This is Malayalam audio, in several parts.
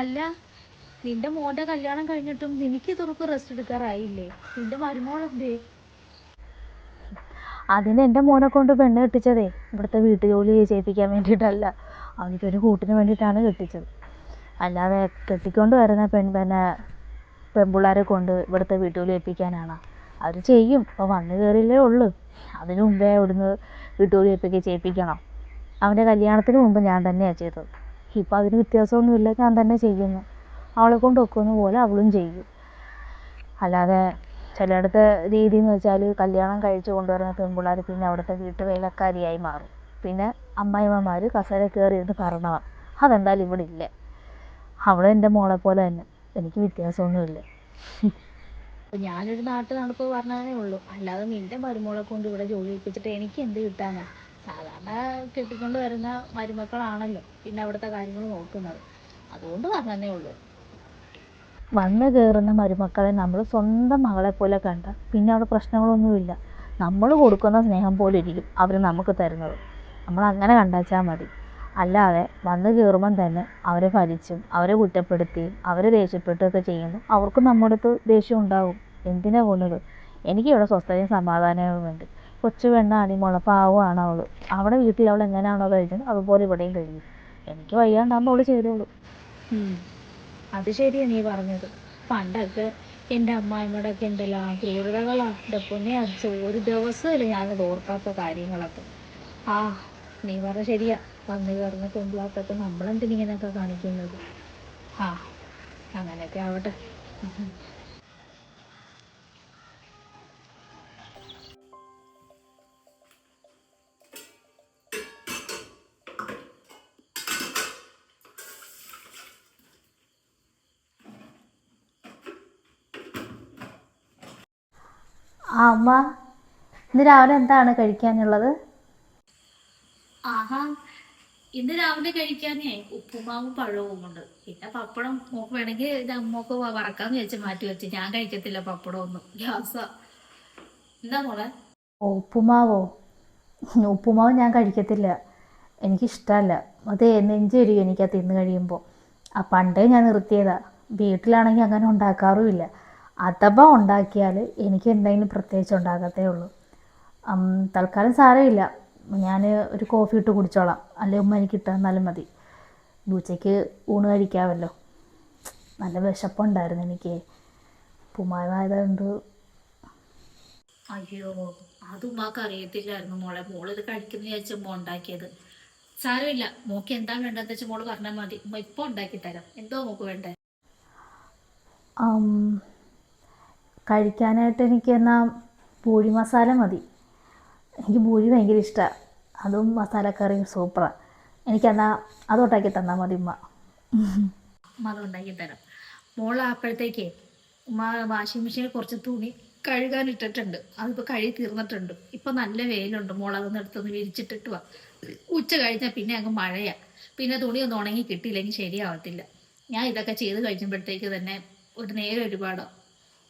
അല്ല നിന്റെ മോന്റെ കല്യാണം കഴിഞ്ഞിട്ടും നിനക്ക് ഇതുറപ്പ് റെസ്റ്റ് എടുക്കാറായില്ലേ? നിന്റെ മരുമോളെന്തേ? അതിന് എന്റെ മോനെ കൊണ്ട് പെണ്ണ് കെട്ടിച്ചതേ. ഇവിടുത്തെ വീട്ടു ജോലി ചെയ്യിപ്പിക്കാൻ വേണ്ടിയിട്ടല്ല. അവനിക്കൊരു കൂട്ടിന് വേണ്ടിയിട്ടാണ് കെട്ടിച്ചത്. അല്ലാതെ കെട്ടിക്കൊണ്ട് വരുന്ന പെൺ പിന്നെ പെൺപിള്ളേരെ കൊണ്ട് ഇവിടുത്തെ വീട്ടു ജോലി ചെയ്യിപ്പിക്കാനാണ്. അവർ ചെയ്യും. അപ്പോൾ വന്നു കയറിയല്ലേ ഉള്ളൂ. അതിനു മുമ്പേ ഇവിടുന്ന് വീട്ടുജോലി ചെയ്യിപ്പിക്കുക ചെയ്യിപ്പിക്കണം. അവന്റെ കല്യാണത്തിന് മുമ്പ് ഞാൻ തന്നെയാണ് ചെയ്തത്. ഇപ്പോൾ അതിന് വ്യത്യാസമൊന്നുമില്ല. ഞാൻ തന്നെ ചെയ്യുന്നു. അവളെ കൊണ്ട് ഒക്കുന്ന പോലെ അവളും ചെയ്യും. അല്ലാതെ ചിലയിടത്തെ രീതി എന്ന് വെച്ചാൽ കല്യാണം കഴിച്ച് കൊണ്ടുവരുന്ന പെൺപിള്ളേർ പിന്നെ അവിടുത്തെ വീട്ടുവേലക്കാരിയായി മാറും. പിന്നെ അമ്മായിമ്മമാർ കസര കയറി ഇരുന്ന് ഭരണമാണ് അതെന്തായാലും ഇവിടെ ഇല്ല. അവളും എന്റെ മോളെ പോലെ തന്നെ. എനിക്ക് വ്യത്യാസമൊന്നുമില്ല. ഞാനൊരു നാട്ടു നടപ്പ് പറഞ്ഞതേ ഉള്ളൂ. അല്ലാതെ നിന്റെ മരുമോളെ കൊണ്ട് ഇവിടെ ജോലി ഏൽപ്പിച്ചിട്ട് എനിക്ക് എന്ത് കിട്ടാനാ? സാധാരണ കെട്ടിക്കൊണ്ട് വരുന്ന മരുമക്കളാണല്ലോ പിന്നെ അവിടുത്തെ കാര്യങ്ങൾ നോക്കുന്നത്. അതുകൊണ്ട് പറഞ്ഞതേ ഉള്ളൂ. വന്ന് കയറുന്ന മരുമക്കളെ നമ്മൾ സ്വന്തം മകളെ പോലെ കണ്ട പിന്നെ അവിടെ പ്രശ്നങ്ങളൊന്നുമില്ല. നമ്മൾ കൊടുക്കുന്ന സ്നേഹം പോലെ ഇരിക്കും അവർ നമുക്ക് തരുന്നത്. നമ്മൾ അങ്ങനെ കണ്ടാച്ചാൽ മതി. അല്ലാതെ വന്ന് കയറുമ്പം തന്നെ അവരെ ഭരിച്ചും അവരെ കുറ്റപ്പെടുത്തിയും അവരെ ദേഷ്യപ്പെടുകയൊക്കെ ചെയ്യുന്നു അവർക്കും നമ്മുടെ അടുത്ത് ദേഷ്യം ഉണ്ടാവും. എന്തിനാ പോകുന്നത് എനിക്കിവിടെ സ്വസ്ഥതയും സമാധാനവും വേണ്ടി കൊച്ചു പെണ്ണാണ് മുള പാവമാണ് അവൾ അവിടെ വീട്ടിൽ അവൾ എങ്ങനെയാണോ കഴിക്കുന്നത് അതുപോലെ ഇവിടെയും കഴിഞ്ഞു എനിക്ക് വയ്യാണ്ടാകുമ്പോൾ അവൾ ചെയ്തോളും. അത് ശരിയാ നീ പറഞ്ഞത്. പണ്ടൊക്കെ എന്റെ അമ്മായിമ്മയുടെ ഒക്കെ എന്തെല്ലാം ക്രൂരതകളാ. എന്റെ പൊന്നെ ഒരു ദിവസമില്ല ഞാനത് ഓർക്കാത്ത കാര്യങ്ങളൊക്കെ. ആ നീ പറഞ്ഞ ശരിയാ. വന്നു കയറുന്ന പെൺപിള്ളേർക്കൊക്കെ നമ്മളെന്തിനിങ്ങനെയൊക്കെ കാണിക്കുന്നത്? ആ അങ്ങനെയൊക്കെ ആവട്ടെ. ആ അമ്മ ഇന്ന് രാവിലെ എന്താണ് കഴിക്കാനുള്ളത്? ആഹാ. ഇന്ന് രാവിലെ കഴിക്കാനേ ഉപ്പുമാവും പഴവും ഉണ്ട്. പിന്നെ പപ്പടം മോക്ക് വേണമെങ്കിൽ ഇത് അമ്മയ്ക്ക് വറക്കാന്ന് ചോദിച്ച് മാറ്റി വെച്ച്. ഞാൻ കഴിക്കത്തില്ല പപ്പടം ഒന്നും ഗ്യാസ. എന്താ മോളെ? ഉപ്പുമാവോ? ഉപ്പുമാവ് ഞാൻ കഴിക്കത്തില്ല. എനിക്കിഷ്ടമല്ല അത് നെഞ്ചെരിയും എനിക്ക് അത് തിന്ന് കഴിയുമ്പോൾ ആ പണ്ടേ ഞാൻ നിർത്തിയതാ. വീട്ടിലാണെങ്കിൽ അങ്ങനെ ഉണ്ടാക്കാറുമില്ല. അഥവാ ഉണ്ടാക്കിയാൽ എനിക്ക് എന്തെങ്കിലും പ്രത്യേകിച്ച് ഉണ്ടാകത്തേ ഉള്ളൂ. തൽക്കാലം സാരമില്ല. ഞാൻ ഒരു കോഫി ഇട്ട് കുടിച്ചോളാം. അല്ലെങ്കിൽ ഉമ്മ എനിക്ക് ഇട്ട് തന്നാലും മതി. ഉച്ചയ്ക്ക് ഊണ് കഴിക്കാമല്ലോ. നല്ല വിശപ്പുണ്ടായിരുന്നു എനിക്ക്. ഉപ്പുമാവായതുകൊണ്ട്. അയ്യോ അത് ഉമ്മാക്ക് അറിയത്തില്ലായിരുന്നു മോളെ. മോൾ ഇത് കഴിക്കുന്ന വിചാരിച്ച ഉമ്മ ഉണ്ടാക്കിയത്. സാരമില്ല. മോക്ക് എന്താ വേണ്ടതെന്ന് വെച്ചാൽ മോൾ പറഞ്ഞാൽ മതി. ഉമ്മ ഇപ്പൊ ഉണ്ടാക്കി തരാം. എന്തോ മോക്ക് വേണ്ടേ? കഴിക്കാനായിട്ട് എനിക്ക് എന്നാൽ പൂരി മസാല മതി. എനിക്ക് പൂരി ഭയങ്കര ഇഷ്ടമാണ് അതും മസാലക്കറിയും സൂപ്പറാണ് എനിക്കെന്നാൽ അത് ഉണ്ടാക്കി തന്നാൽ മതി ഉമ്മ. ഉമ്മ അത് ഉണ്ടാക്കി തരാം. മോൾ അപ്പോഴത്തേക്കേ ഉമ്മ വാഷിംഗ് മെഷീനിൽ കുറച്ച് തുണി കഴുകാൻ ഇട്ടിട്ടുണ്ട്. അതിപ്പോ കഴുകി തീർന്നിട്ടുണ്ട്. ഇപ്പം നല്ല വെയിലുണ്ട്. മോൾ അതൊന്ന് എടുത്തൊന്ന് വിരിച്ചിട്ടിട്ട് വാ. ഉച്ച കഴിഞ്ഞാൽ പിന്നെ അങ്ങ് മഴയാണ് പിന്നെ തുണി ഒന്നും ഉണങ്ങി കിട്ടിയില്ലെങ്കിൽ ശരിയാവത്തില്ല. ഞാൻ ഇതൊക്കെ ചെയ്ത് കഴിഞ്ഞപ്പോഴത്തേക്ക് തന്നെ ഒരു നേരം ഒരുപാടോ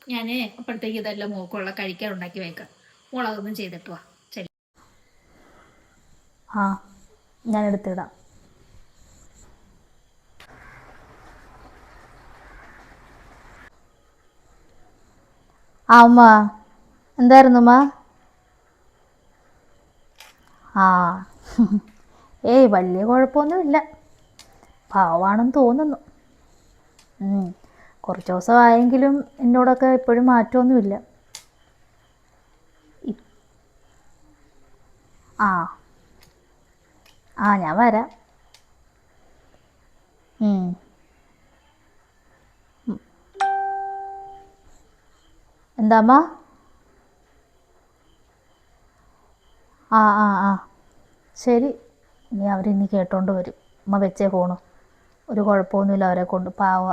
ഞാൻ അപ്പോഴത്തേക്ക് ഇതെല്ലാം മോക്കുള്ള കഴിക്കാൻ ഉണ്ടാക്കി വെക്കാം. മുളകൊന്നും ചെയ്തിട്ട് വാ. ശരി. ആ ഞാൻ എടുത്തിടാം. ആ അമ്മ എന്തായിരുന്നു അമ്മ ആ. ഏയ് വലിയ കുഴപ്പമൊന്നുമില്ല. പാവാണെന്ന് തോന്നുന്നു. കുറച്ച് ദിവസമായെങ്കിലും എന്നോടൊക്കെ ഇപ്പോഴും മാറ്റമൊന്നുമില്ല. ആ. ആ ഞാൻ വരാം. ഉം. ഉം. എന്താ അമ്മ? ആ ആ ആ. ശരി. ഇനി അവരിനി കേട്ടോണ്ട് വരും. അമ്മ വെച്ചേ പോണു. ഒരു കുഴപ്പമൊന്നുമില്ല അവരെ കൊണ്ട്. പാവ.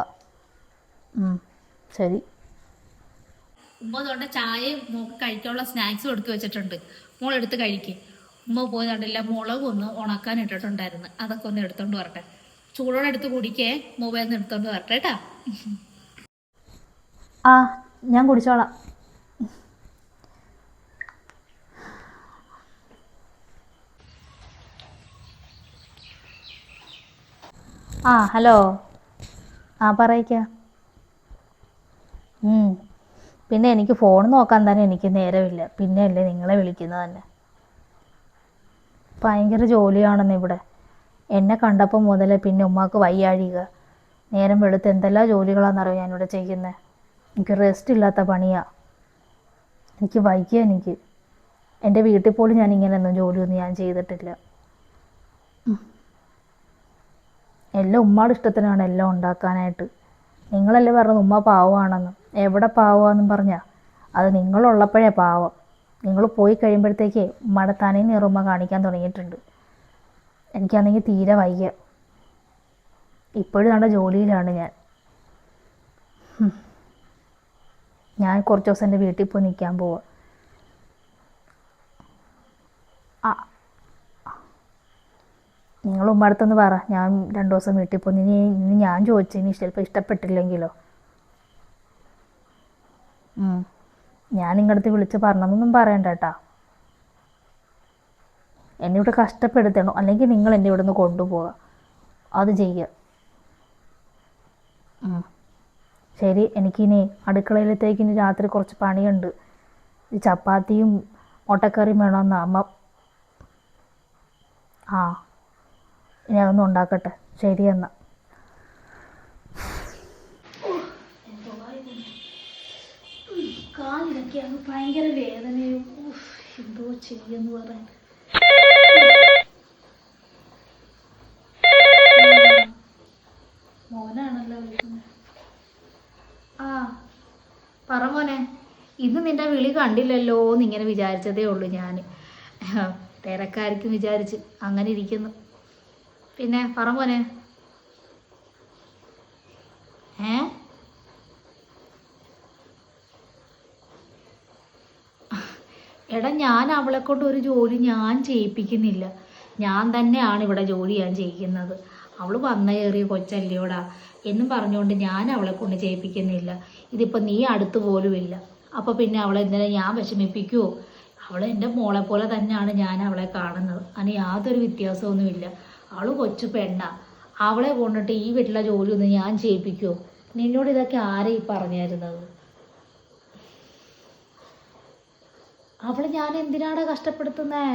ശരി. ഉമ്മ തൊണ്ട ചായയും മോക്ക് കഴിക്കാനുള്ള സ്നാക്സും എടുത്തു വെച്ചിട്ടുണ്ട്. മോൾ എടുത്ത് കഴിക്കും. ഉമ്മ പോയി കണ്ടില്ല മുളക് ഒന്ന് ഉണക്കാൻ ഇട്ടിട്ടുണ്ടായിരുന്നു. അതൊക്കെ ഒന്ന് എടുത്തോണ്ട് വരട്ടെ. ചൂടോടെ എടുത്ത് കുടിക്കേ. മൊബൈൽ നിന്ന് എടുത്തോണ്ട് വരട്ടെ കേട്ടാ ആ ഞാൻ കുടിച്ചോളാം. ആ ഹലോ. ആ പറയിക്ക. പിന്നെ എനിക്ക് ഫോൺ നോക്കാൻ തന്നെ എനിക്ക് നേരമില്ല. പിന്നെ അല്ലേ നിങ്ങളെ വിളിക്കുന്നത് തന്നെ. ഭയങ്കര ജോലിയാണെന്ന് ഇവിടെ. എന്നെ കണ്ടപ്പോൾ മുതൽ പിന്നെ ഉമ്മാക്ക് വയ്യാഴിക. നേരം വെളുത്ത് എന്തെല്ലാം ജോലികളാണെന്നറിയോ ഞാനിവിടെ ചെയ്യുന്നത് എനിക്ക് റെസ്റ്റ് ഇല്ലാത്ത പണിയാണ് എനിക്ക് വൈകിയ എനിക്ക്. എന്റെ വീട്ടിൽ പോലും ഞാൻ ഇങ്ങനെ ഒന്നും ജോലിയൊന്നും ഞാൻ ചെയ്തിട്ടില്ല. എല്ലാം ഉമ്മയുടെ ഇഷ്ടത്തിനാണ് എല്ലാം ഉണ്ടാക്കാനായിട്ട്. നിങ്ങളല്ലേ പറഞ്ഞത് ഉമ്മ പാവമാണെന്ന്. എവിടെ പാവാന്നും പറഞ്ഞാൽ അത് നിങ്ങളുള്ളപ്പോഴേ പാവം. നിങ്ങൾ പോയി കഴിയുമ്പോഴത്തേക്ക് മടത്താനെ നിറുമ കാണിക്കാൻ തുടങ്ങിയിട്ടുണ്ട്. എനിക്കാണെങ്കിൽ തീരെ വയ്യ. ഇപ്പോഴും നമ്മുടെ ജോലിയിലാണ് ഞാൻ. ഞാൻ കുറച്ച് ദിവസം എന്റെ വീട്ടിൽ പോയി നിൽക്കാൻ പോവാ. ആ. നിങ്ങൾ ഉമ്മടുത്തൊന്ന് പറ. ഞാൻ രണ്ട് ദിവസം വീട്ടിൽ പോയി. ഇനി ഞാൻ ചോദിച്ചു. ഇനി ചിലപ്പോൾ ഇഷ്ടപ്പെട്ടില്ലെങ്കിലോ. ഞാൻ നിങ്ങളുടെ അടുത്ത് വിളിച്ച് പറഞ്ഞതൊന്നും പറയണ്ട കേട്ടാ. എന്നെ ഇവിടെ കഷ്ടപ്പെടുത്തണോ? അല്ലെങ്കിൽ നിങ്ങൾ എന്നെ ഇവിടെ നിന്ന് കൊണ്ടുപോവുക അത് ചെയ്യുക. ശരി എനിക്കിനി അടുക്കളയിലത്തേക്ക് ഇനി രാത്രി കുറച്ച് പണിയുണ്ട്. ചപ്പാത്തിയും മുട്ടക്കറിയും വേണമെന്ന് അമ്മ. ആ. ഇനി അതൊന്നും ഉണ്ടാക്കട്ടെ ശരി എന്നാൽ കാലിനൊക്കെ അങ്ങ് ഭയങ്കര വേദനയും എന്തോ ചെയ്യുമെന്ന് പറയാൻ മോനാണല്ലോ വിളിക്കുന്നത്. ആ പറ മോനെ. ഇന്ന് നിന്റെ വിളി കണ്ടില്ലല്ലോ എന്നിങ്ങനെ വിചാരിച്ചതേ ഉള്ളൂ ഞാൻ തിരക്കായിരിക്കും വിചാരിച്ച് അങ്ങനെ ഇരിക്കുന്നു. പിന്നെ പറ മോനെ ഏ എടാ ഞാൻ അവളെ കൊണ്ട് ഒരു ജോലി ഞാൻ ചെയ്യിപ്പിക്കുന്നില്ല. ഞാൻ തന്നെയാണ് ഇവിടെ ജോലി ഞാൻ ചെയ്യിക്കുന്നത്. അവൾ വന്ന കയറിയ കൊച്ചല്ലയോടാ എന്നും പറഞ്ഞുകൊണ്ട് ഞാൻ അവളെ കൊണ്ട് ചെയ്യിപ്പിക്കുന്നില്ല. ഇതിപ്പോൾ നീ അടുത്ത് പോലുമില്ല അപ്പോൾ പിന്നെ അവളെ എന്തിനാ ഞാൻ വിഷമിപ്പിക്കുമോ അവൾ എന്റെ മോളെ പോലെ തന്നെയാണ് ഞാൻ അവളെ കാണുന്നത്. അതിന് യാതൊരു വ്യത്യാസമൊന്നുമില്ല അവൾ കൊച്ചു പെണ്ണ. അവളെ കൊണ്ടിട്ട് ഈ വീട്ടിലെ ജോലിയൊന്നും ഞാൻ ചെയ്യിപ്പിക്കുമോ നിന്നോട് ഇതൊക്കെ ആരാ ഈ അവളെ ഞാൻ എന്തിനാണ് കഷ്ടപ്പെടുത്തുന്നേ?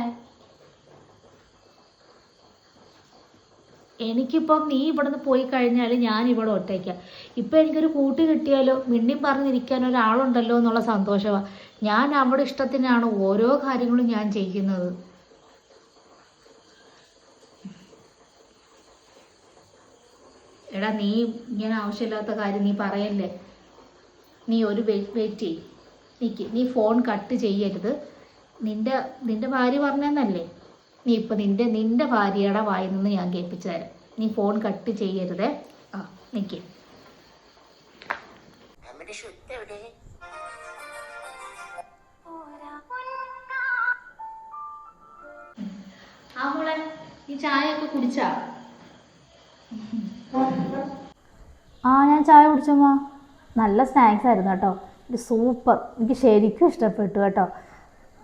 എനിക്കിപ്പം നീ ഇവിടുന്ന് പോയി കഴിഞ്ഞാൽ ഞാൻ ഇവിടെ ഒറ്റയ്ക്ക. ഇപ്പം എനിക്കൊരു കൂട്ട് കിട്ടിയാലോ? മിണ്ടിയും പറഞ്ഞിരിക്കാൻ ഒരാളുണ്ടല്ലോ എന്നുള്ള സന്തോഷമാണ് ഞാൻ അവിടെ ഇഷ്ടത്തിനാണ് ഓരോ കാര്യങ്ങളും ഞാൻ ചെയ്യുന്നത്. എടാ നീ ഇങ്ങനെ ആവശ്യമില്ലാത്ത കാര്യം നീ പറയല്ലേ? നീ ഒരു വെയിറ്റ് ചെയ്യ്. നിക്ക് നീ ഫോൺ കട്ട് ചെയ്യരുത്. നിന്റെ നിന്റെ ഭാര്യ പറഞ്ഞെന്നല്ലേ? നീ ഇപ്പൊ നിന്റെ നിന്റെ ഭാര്യയുടെ വായിൽ നിന്ന് ഞാൻ കേൾപ്പിച്ചു തരാം നീ ഫോൺ കട്ട് ചെയ്യരുതേ. ആ നിക്ക്. ആ മോളെ ഈ ചായയൊക്കെ കുടിച്ചാ? ആ ഞാൻ ചായ കുടിച്ചമ്മ. നല്ല സ്നാക്സ് ആയിരുന്നു കേട്ടോ. ഇത് സൂപ്പർ. എനിക്ക് ശരിക്കും ഇഷ്ടപ്പെട്ടു കേട്ടോ.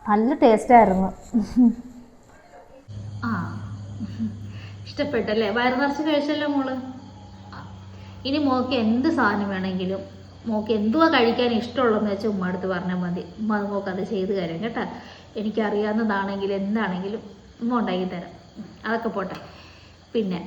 നല്ല ടേസ്റ്റായിരുന്നു ആ. ഇഷ്ടപ്പെട്ടല്ലേ? വയറ് നിറച്ച് കഴിച്ചല്ലോ മോൾ. ഇനി മോക്ക് എന്ത് സാധനം വേണമെങ്കിലും മോക്ക് എന്തുവാ കഴിക്കാൻ ഇഷ്ടമുള്ളതെന്ന് വെച്ചാൽ ഉമ്മ അടുത്ത് പറഞ്ഞാൽ മതി. ഉമ്മ അത് മോക്ക് അത് ചെയ്ത് തരും കേട്ടോ. എനിക്കറിയാവുന്നതാണെങ്കിലും എന്താണെങ്കിലും ഉമ്മ ഉണ്ടാക്കി തരാം. അതൊക്കെ പോട്ടെ. പിന്നെ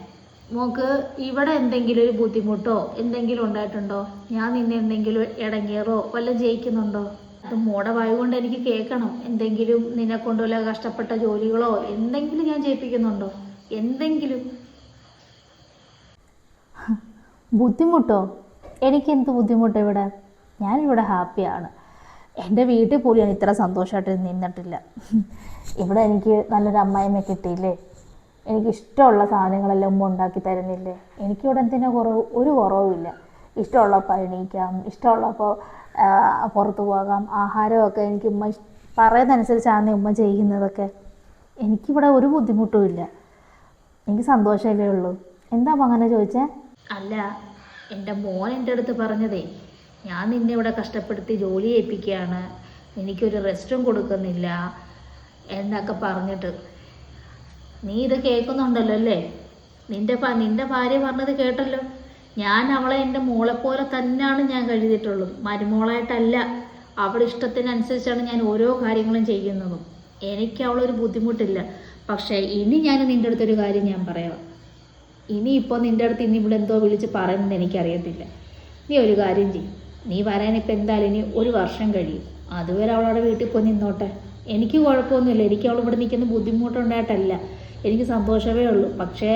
മോക്ക് ഇവിടെ എന്തെങ്കിലും ഒരു ബുദ്ധിമുട്ടോ എന്തെങ്കിലും ഉണ്ടായിട്ടുണ്ടോ? ഞാൻ നിന്നെ എന്തെങ്കിലും ഇടങ്ങേറോ വല്ല ജയിക്കുന്നുണ്ടോ? അത് മോടെ വായു കൊണ്ട് എനിക്ക് കേൾക്കണം. എന്തെങ്കിലും നിന്നെ കൊണ്ട് വല്ല കഷ്ടപ്പെട്ട ജോലികളോ എന്തെങ്കിലും ഞാൻ ചെയ്യിപ്പിക്കുന്നുണ്ടോ എന്തെങ്കിലും. ബുദ്ധിമുട്ടോ? എനിക്ക് എന്ത് ബുദ്ധിമുട്ട് ഇവിടെ? ഞാനിവിടെ ഹാപ്പിയാണ് എന്റെ വീട്ടിൽ പോലും ഞാൻ ഇത്ര സന്തോഷമായിട്ട് നിന്നിട്ടില്ല. ഇവിടെ എനിക്ക് നല്ലൊരു അമ്മായിമ്മ കിട്ടിയില്ലേ? എനിക്ക് ഇഷ്ടമുള്ള സാധനങ്ങളെല്ലാം ഉമ്മ ഉണ്ടാക്കി തരുന്നില്ലേ? എനിക്കിവിടെ എന്തിനാ കുറവ്? ഒരു കുറവുമില്ല. ഇഷ്ടമുള്ളപ്പോൾ എണീക്കാം. ഇഷ്ടമുള്ളപ്പോൾ പുറത്ത് പോകാം. ആഹാരമൊക്കെ എനിക്ക് ഉമ്മ പറയുന്നതനുസരിച്ചാണ് ഉമ്മ ചെയ്യുന്നതൊക്കെ. എനിക്കിവിടെ ഒരു ബുദ്ധിമുട്ടും ഇല്ല. എനിക്ക് സന്തോഷമല്ലേ ഉള്ളൂ. എന്താ അങ്ങനെ ചോദിച്ചേ? അല്ല എന്റെ മോൻ എന്റെ അടുത്ത് പറഞ്ഞതേ ഞാൻ നിന്നെ ഇവിടെ കഷ്ടപ്പെടുത്തി ജോലി ചെയ്യിപ്പിക്കുകയാണ് എനിക്കൊരു റെസ്റ്റും കൊടുക്കുന്നില്ല എന്നൊക്കെ പറഞ്ഞിട്ട് നീ ഇത് കേൾക്കുന്നുണ്ടല്ലോ അല്ലേ നിന്റെ നിന്റെ ഭാര്യ പറഞ്ഞത് കേട്ടല്ലോ. ഞാൻ അവളെ എന്റെ പോലെ തന്നെയാണ് ഞാൻ കരുതിയിട്ടുള്ളത്. മരുമോളായിട്ടല്ല. അവളുടെ ഇഷ്ടത്തിനനുസരിച്ചാണ് ഞാൻ ഓരോ കാര്യങ്ങളും ചെയ്യുന്നതും. എനിക്ക് അവളൊരു ബുദ്ധിമുട്ടില്ല. പക്ഷേ ഇനി ഞാൻ നിന്റെ അടുത്തൊരു കാര്യം ഞാൻ പറയാം. ഇനി ഇപ്പോൾ നിന്റെ അടുത്ത് ഇനി ഇവിടെ എന്തോ വിളിച്ച് പറയുന്നത് എനിക്കറിയത്തില്ല. നീ ഒരു കാര്യം ചെയ്യും. നീ വരാനിപ്പോൾ എന്തായാലും ഇനി ഒരു വർഷം കഴിയും. അതുവരെ അവളവിടെ വീട്ടിൽ പോയി നിന്നോട്ടെ. എനിക്ക് കുഴപ്പമൊന്നുമില്ല. എനിക്ക് അവൾ ഇവിടെ നിൽക്കുന്ന ബുദ്ധിമുട്ടുണ്ടായിട്ടല്ല. എനിക്ക് സന്തോഷമേ ഉള്ളൂ. പക്ഷേ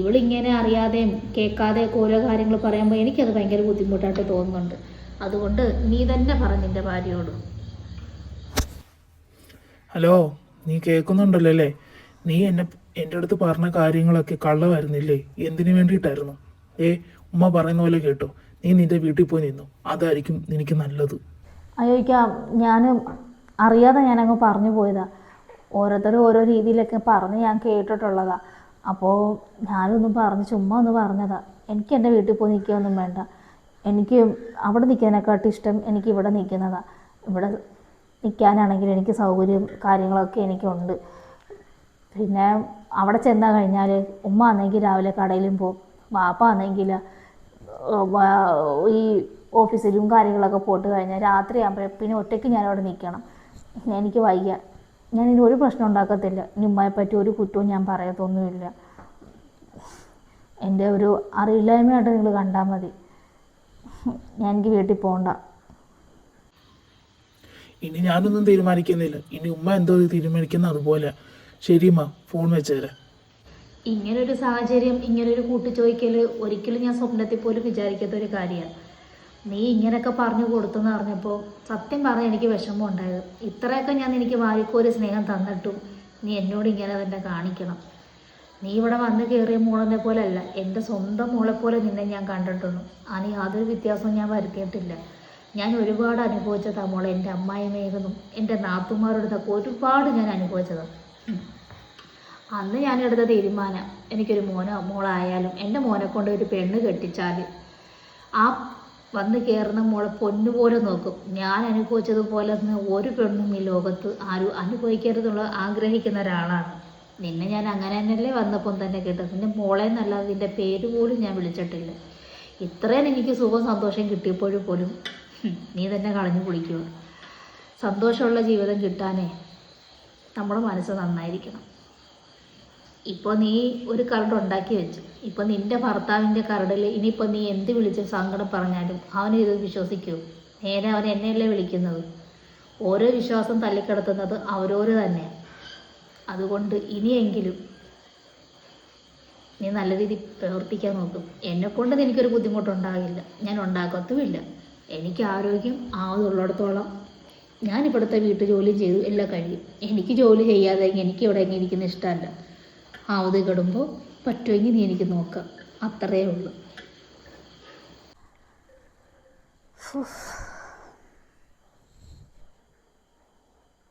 ഇവളിങ്ങനെ അറിയാതെയും കേൾക്കാതെയൊക്കെ ഓരോ കാര്യങ്ങൾ പറയുമ്പോൾ എനിക്കത് ഭയങ്കര ബുദ്ധിമുട്ടായിട്ട് തോന്നുന്നുണ്ട്. അതുകൊണ്ട് നീ തന്നെ പറഞ്ഞു നിന്റെ ഭാര്യയോട്. ഹലോ നീ കേൾക്കുന്നുണ്ടല്ലോ അല്ലേ? നീ എന്നെ എന്റെ അടുത്ത് പറഞ്ഞ കാര്യങ്ങളൊക്കെ കള്ളമായിരുന്നില്ലേ എന്തിനു വേണ്ടിയിട്ടായിരുന്നു? ഏ ഉമ്മ പറയുന്ന പോലെ കേട്ടോ. നീ നിന്റെ വീട്ടിൽ പോയി നിന്നു. അതായിരിക്കും നിനക്ക് നല്ലത്. അയ്യോ ഞാൻ അറിയാതെ ഞാനങ്ങ് പറഞ്ഞു പോയതാ. ഓരോരുത്തരും ഓരോ രീതിയിലൊക്കെ പറഞ്ഞ് ഞാൻ കേട്ടിട്ടുള്ളതാ. അപ്പോൾ ഞാനൊന്നും പറഞ്ഞ് ചുമ്മാ ഒന്ന് പറഞ്ഞതാ. എനിക്ക് എന്റെ വീട്ടിൽ പോയി നിൽക്കുകയൊന്നും വേണ്ട. എനിക്ക് അവിടെ നിൽക്കുന്നതിനെക്കാട്ടും ഇഷ്ടം എനിക്ക് ഇവിടെ നിൽക്കുന്നതാ. ഇവിടെ നിൽക്കാനാണെങ്കിൽ എനിക്ക് സൗകര്യം കാര്യങ്ങളൊക്കെ എനിക്കുണ്ട്. പിന്നെ അവിടെ ചെന്നാൽ കഴിഞ്ഞാൽ ഉമ്മ ആണെങ്കിൽ രാവിലെ കടയിലും പോകും വാപ്പ ആണെങ്കിൽ ഈ ഓഫീസിലും കാര്യങ്ങളൊക്കെ പോയിട്ട് കഴിഞ്ഞാൽ രാത്രി ആകുമ്പോൾ പിന്നെ ഒറ്റയ്ക്ക് ഞാൻ അവിടെ നിൽക്കണം എനിക്ക് വയ്യ. ഞാൻ ഇനി ഒരു പ്രശ്നം ഉണ്ടാക്കത്തില്ല. നിമ്മയെ ഉമ്മയെ പറ്റി ഒരു കുറ്റവും ഞാൻ പറയത്തൊന്നുമില്ല. എന്റെ ഒരു അറിയില്ലായ്മയായിട്ട് നിങ്ങൾ കണ്ടാൽ മതി. ഞാൻ എനിക്ക് വീട്ടിൽ പോകണ്ട ഇനി ഞാനൊന്നും തീരുമാനിക്കുന്നില്ല. ഇനി ഉമ്മ എന്തോ തീരുമാനിക്കുന്ന അതുപോലെ. ശരിയമ്മ ഫോൺ വെച്ചുതരാം ഇങ്ങനൊരു സാഹചര്യം ഇങ്ങനൊരു കൂട്ടിച്ചോദിക്കൽ ഒരിക്കലും ഞാൻ സ്വപ്നത്തിൽ പോലും വിചാരിക്കാത്ത ഒരു കാര്യമാണ്. നീ ഇങ്ങനെയൊക്കെ പറഞ്ഞു കൊടുത്തെന്ന് പറഞ്ഞപ്പോൾ സത്യം പറഞ്ഞാൽ എനിക്ക് വിഷമം ഉണ്ടായത്. ഇത്രയൊക്കെ ഞാൻ എനിക്ക് വാരിക്കോരി സ്നേഹം തന്നിട്ടും നീ എന്നോട് ഇങ്ങനെ തന്നെ കാണിക്കണം. നീ ഇവിടെ വന്ന് കയറിയ മോളെന്നെ പോലെയല്ല എന്റെ സ്വന്തം മോളെ പോലെ നിന്നെ ഞാൻ കണ്ടിട്ടുള്ളൂ അനി യാതൊരു വ്യത്യാസവും ഞാൻ വരുത്തിയിട്ടില്ല. ഞാൻ ഒരുപാട് അനുഭവിച്ചതാണ് മോളെ എന്റെ അമ്മായിമേകുന്നും എന്റെ നാത്തുമാരോടൊക്കെ ഒരുപാട് ഞാൻ അനുഭവിച്ചതാണ് അന്ന് ഞാൻ എടുത്ത തീരുമാനം എനിക്കൊരു മോനോ മോളായാലും എന്റെ മോനെ കൊണ്ട് ഒരു പെണ്ണ് കെട്ടിച്ചാൽ ആ വന്ന് കയറുന്ന മോളെ പൊന്നുപോലെ നോക്കും. ഞാൻ അനുഭവിച്ചതുപോലെ ഒരു പെണ്ണും ഈ ലോകത്ത് ആരും അനുഭവിക്കരുതുള്ള ആഗ്രഹിക്കുന്ന ഒരാളാണ്. നിന്നെ ഞാൻ അങ്ങനെ തന്നെയല്ലേ വന്നപ്പം തന്നെ കേട്ടത്. നിന്റെ മോളെ എന്നല്ലാതെ നിന്റെ പേര് പോലും ഞാൻ വിളിച്ചിട്ടില്ല. ഇത്രയും എനിക്ക് സുഖം സന്തോഷം കിട്ടിയപ്പോഴും പോലും നീ തന്നെ കളഞ്ഞു കുളിക്കുക. സന്തോഷമുള്ള ജീവിതം കിട്ടാനേ നമ്മുടെ മനസ്സ് നന്നായിരിക്കണം. ഇപ്പോൾ നീ ഒരു കരട് ഉണ്ടാക്കി വെച്ചു. ഇപ്പോൾ നിന്റെ ഭർത്താവിന്റെ കരടിൽ ഇനിയിപ്പോൾ നീ എന്ത് വിളിച്ച് സങ്കടം പറഞ്ഞാലും അവന് ഇത് വിശ്വസിക്കൂ. നേരെ അവൻ എന്നെയല്ലേ വിളിക്കുന്നത്? ഓരോ വിശ്വാസം തല്ലിക്കിടത്തുന്നത് അവരോര് തന്നെ. അതുകൊണ്ട് ഇനിയെങ്കിലും നീ നല്ല രീതിയിൽ പ്രവർത്തിക്കാൻ നോക്കും. എന്നെ കൊണ്ട് എനിക്കൊരു ബുദ്ധിമുട്ടുണ്ടാകില്ല. ഞാൻ ഉണ്ടാക്കത്തുമില്ല. എനിക്ക് ആരോഗ്യം ആവതുള്ളിടത്തോളം ഞാൻ ഇവിടുത്തെ വീട്ടു ജോലി ചെയ്തു. എല്ലാം കഴിയും. എനിക്ക് ജോലി ചെയ്യാതെ എനിക്ക് ഇവിടെ ഇരിക്കുന്ന ഇഷ്ടമല്ല. ആവത് കിടുമ്പോൾ പറ്റുമെങ്കിൽ നീ എനിക്ക് നോക്കാം അത്രയേ ഉള്ളൂ.